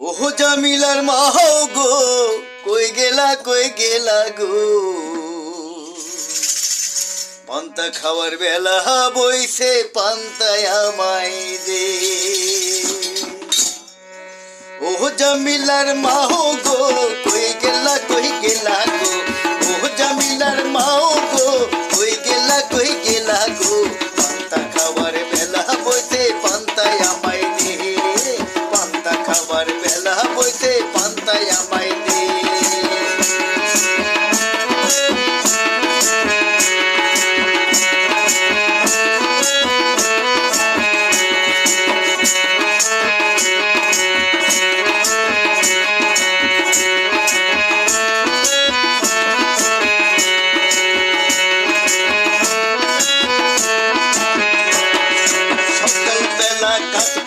ওহো জামিলার মা গো, কই গেলা কই গেলা গো? পান্তা খাওয়ার বেলা বইছে পান্তায় আমায় দে ওহো জামিলার মা গো, কই গেলা কই গেলা গো? পান্তায় আমায় দে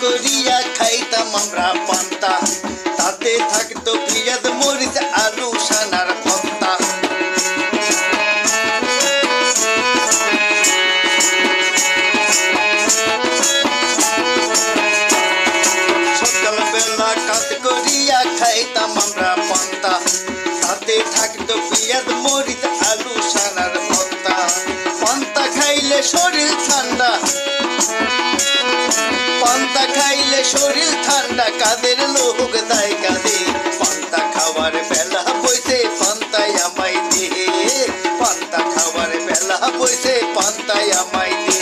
করিয়া খাইতাম আমরা পান্তা। খাইতাম আমরা পান্তা তাতে থাকতো আলু সানার পান্তা খাইলে শরীর ঠান্ডা। পান্তা খাইলে শরীর ঠান্ডা, কাদের লোক দায় পান্তা খাওয়ার বেলা বইতে পান্তায় পান্তা খাওয়ার বেলা বইতে পান্তায় আমায় দে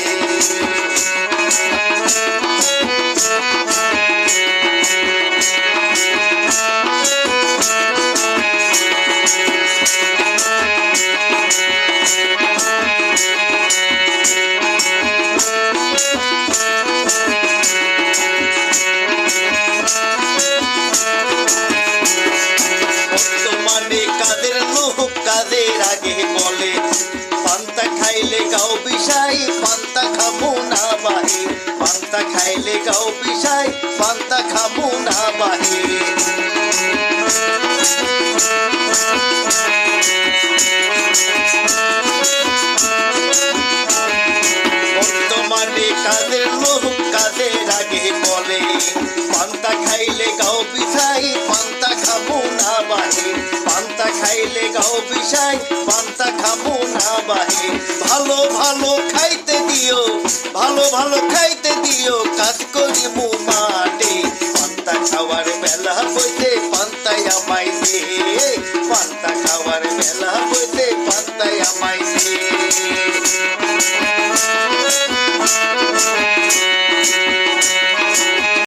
কাদের আগে বলে, পান্তা খাইলে গাও বিষাই, পান্তা খাব না বাহে পান্তা খাইলে গাও বিষাই, পান্তা খাব না বাহে বিষাই, পান্তা খাব না বাহে ভালো ভালো খাইতে দিও, ভালো ভালো খাইতে দিও, কাজ করি মু মাঠে। পান্তা খাওয়ার বেলা বইতে পান্তায় আমায় দে পান্তা খাওয়ার বেলা বইতে পান্তায় আমায় দে